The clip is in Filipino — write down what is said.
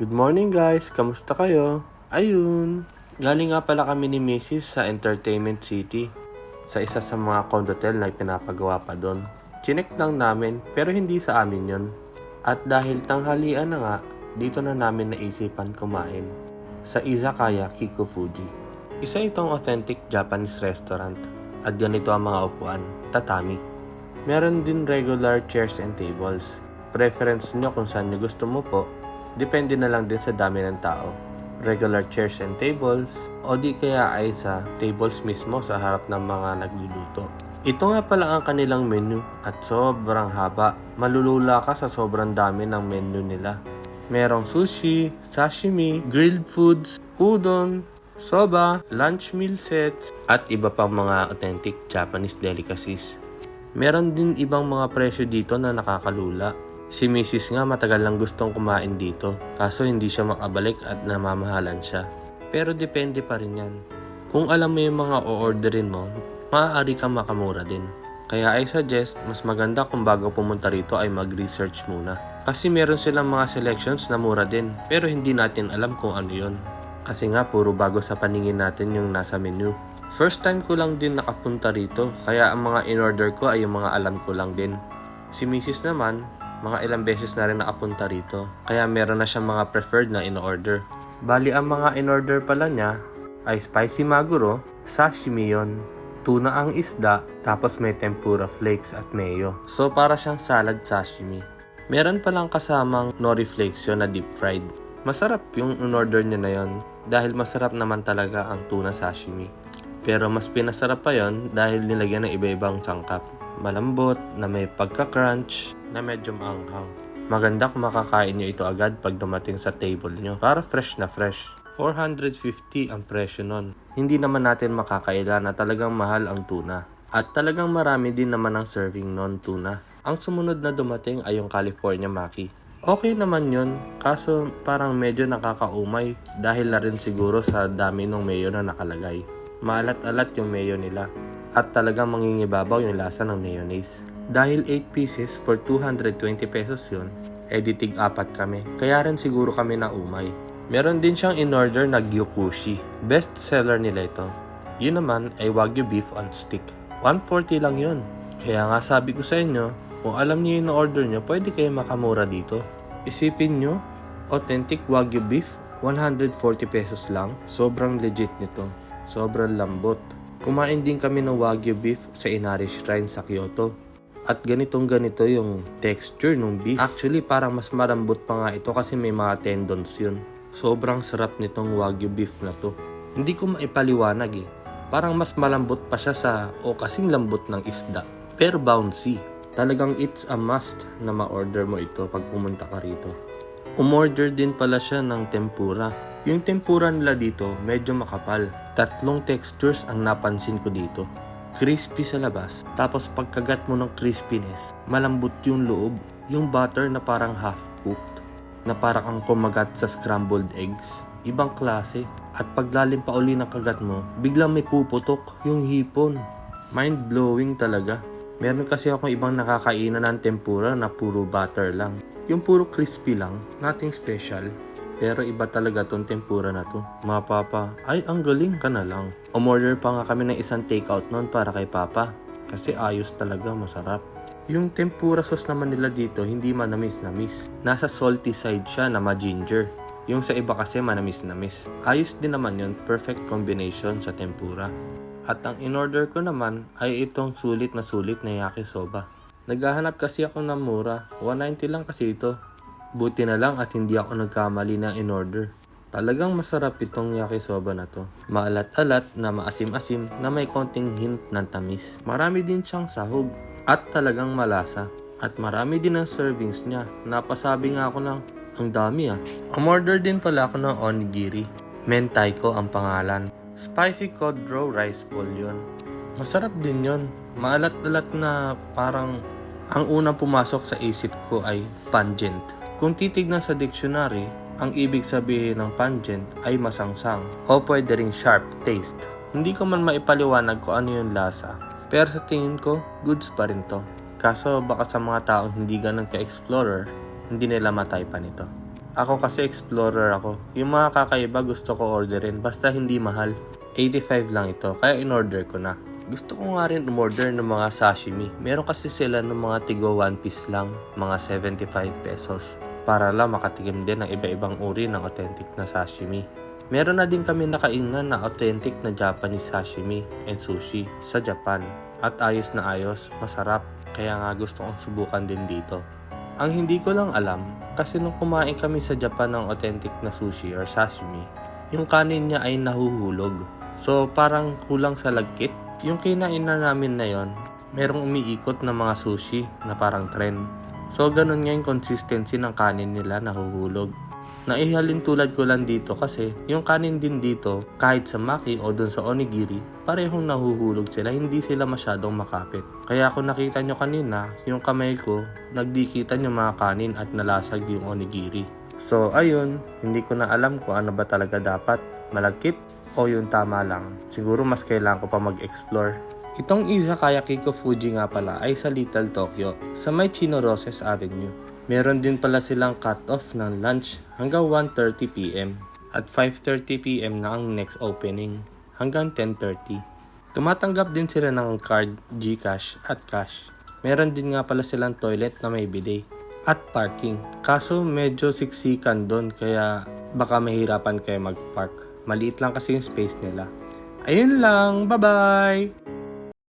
Good morning guys, kamusta kayo? Ayun, galing nga pala kami ni Mrs. sa Entertainment City sa isa sa mga condotel na pinapagawa pa doon. Chinek lang namin pero hindi sa amin yon. At dahil tanghalian na nga, dito na namin naisipan kumain sa Izakaya Kiko Fuji. Isa itong authentic Japanese restaurant at ganito ang mga upuan, tatami. Meron din regular chairs and tables. Preference nyo kung saan nyo gusto mo po, depende na lang din sa dami ng tao. Regular chairs and tables, o di kaya ay sa tables mismo sa harap ng mga nagluluto. Ito nga pala ang kanilang menu at sobrang haba. Malulula ka sa sobrang dami ng menu nila. Merong sushi, sashimi, grilled foods, udon, soba, lunch meal sets, at iba pang mga authentic Japanese delicacies. Meron din ibang mga presyo dito na nakakalula. Si Mrs. nga matagal lang gustong kumain dito, kaso hindi siya makabalik at namamahalan siya. Pero depende pa rin yan. Kung alam mo yung mga o-orderin mo, maaari kang makamura din. Kaya I suggest, mas maganda kung bago pumunta rito ay mag-research muna. Kasi meron silang mga selections na mura din, pero hindi natin alam kung ano yon. Kasi nga puro bago sa paningin natin yung nasa menu. First time ko lang din nakapunta rito, kaya ang mga in-order ko ay yung mga alam ko lang din. Si Mrs. naman, mga ilang beses na rin nakapunta rito, kaya meron na siyang mga preferred na in-order. Bali ang mga in-order pala niya ay spicy maguro, sashimi yon, tuna ang isda, tapos may tempura flakes at mayo. So para siyang salad sashimi. Meron palang kasamang nori flakes yun na deep fried. Masarap yung in-order niya na yon dahil masarap naman talaga ang tuna sashimi. Pero mas pinasarap pa yon dahil nilagyan ng iba-ibang sangkap. Malambot, na may pagka-crunch, na medyo maanghang. Maganda kung makakain nyo ito agad pag dumating sa table nyo para fresh na fresh. 450 ang presyo nun. Hindi naman natin makakaila na talagang mahal ang tuna. At talagang marami din naman ang serving non-tuna. Ang sumunod na dumating ay yung California Maki. Okay naman yun, kaso parang medyo nakakaumay dahil na rin siguro sa dami ng mayo na nakalagay. Maalat-alat yung mayo nila at talagang mangingibabaw yung lasa ng mayonnaise. Dahil 8 pieces for 220 pesos yun, editing apat kami. Kaya rin siguro kami na umay. Meron din siyang in-order na gyukushi. Best seller nila ito. Yun naman ay wagyu beef on stick. 140 lang yun. Kaya nga sabi ko sa inyo, kung alam niyo yung order niyo, pwede kayo makamura dito. Isipin nyo, authentic wagyu beef, 140 pesos lang. Sobrang legit nito. Sobrang lambot. Kumain din kami ng wagyu beef sa Inari Shrine sa Kyoto. At ganitong ganito yung texture ng beef. Actually, parang mas malambot pa nga ito kasi may mga tendons yun. Sobrang sarap nitong wagyu beef na to. Hindi ko maipaliwanag eh. Parang mas malambot pa siya sa o kasing lambot ng isda. Pero bouncy. Talagang it's a must na ma-order mo ito pag pumunta ka rito. Umorder din pala siya ng tempura. Yung tempura nila dito medyo makapal. Tatlong textures ang napansin ko dito. Crispy sa labas, tapos pagkagat mo ng crispiness, malambot yung loob. Yung butter na parang half-cooked, na parang ang kumagat sa scrambled eggs. Ibang klase. At paglalim pa uli ng kagat mo, biglang may puputok yung hipon. Mind-blowing talaga. Meron kasi akong ibang nakakainan ng tempura na puro butter lang. Yung puro crispy lang, nothing special. Pero iba talaga tong tempura na to. Mga papa, ay ang galing ka na lang. Umorder pa nga kami ng isang takeout noon para kay papa. Kasi ayos talaga, masarap. Yung tempura sauce naman nila dito, hindi manamis-namis. Nasa salty side siya na ma-ginger. Yung sa iba kasi manamis-namis. Ayos din naman yun, perfect combination sa tempura. At ang in-order ko naman ay itong sulit na sulit na yakisoba. Naghahanap kasi ako ng mura. 190 lang kasi ito. Buti na lang at hindi ako nagkamali ng in-order. Talagang masarap itong yakisoba na to. Maalat-alat na maasim-asim na may konting hint ng tamis. Marami din siyang sahog at talagang malasa. At marami din ang servings niya. Napasabi nga ako ng ang dami ah. Umorder din pala ako ng onigiri. Mentaiko ang pangalan. Spicy Codro Rice Bowl yun. Masarap din yun. Maalat-alat na parang ang unang pumasok sa isip ko ay pungent. Kung titignan sa dictionary, ang ibig sabihin ng pungent ay masangsang o pwede ring sharp taste. Hindi ko man maipaliwanag kung ano yung lasa. Pero sa tingin ko, goods pa rin to. Kaso baka sa mga taong hindi ganun ka-explorer, hindi nila matay pa nito. Ako kasi explorer ako. Yung mga kakaiba gusto ko orderin basta hindi mahal. 85 lang ito kaya in-order ko na. Gusto ko nga rin umorder ng mga sashimi. Meron kasi sila ng mga tigo one piece lang, mga 75 pesos. Para lang makatikim din ng iba-ibang uri ng authentic na sashimi. Meron na din kami nakainan na authentic na Japanese sashimi and sushi sa Japan. At ayos na ayos, masarap. Kaya nga gusto kong subukan din dito. Ang hindi ko lang alam, kasi nung kumain kami sa Japan ng authentic na sushi or sashimi, yung kanin niya ay nahuhulog. So parang kulang sa lagkit. Yung kinain na namin na yon, merong umiikot na mga sushi na parang trend. So ganun nga yung consistency ng kanin nila nahuhulog. Naihalin tulad ko lang dito kasi yung kanin din dito kahit sa maki o dun sa onigiri parehong nahuhulog sila hindi sila masyadong makapit. Kaya kung nakita nyo kanina yung kamay ko nagdikitan yung mga kanin at nalasag yung onigiri. So ayun, hindi ko na alam kung ano ba talaga dapat malagkit o yung tama lang. Siguro mas kailangan ko pa mag-explore. Itong Izakaya Kiko Fuji nga pala ay sa Little Tokyo sa may Chino Roses Avenue. Meron din pala silang cut-off ng lunch hanggang 1.30pm at 5.30pm na ang next opening hanggang 10.30. Tumatanggap din sila ng card, Gcash at cash. Meron din nga pala silang toilet na may bidet at parking. Kaso medyo siksikan doon kaya baka mahirapan kayo mag-park. Maliit lang kasi yung space nila. Ayun lang, bye-bye!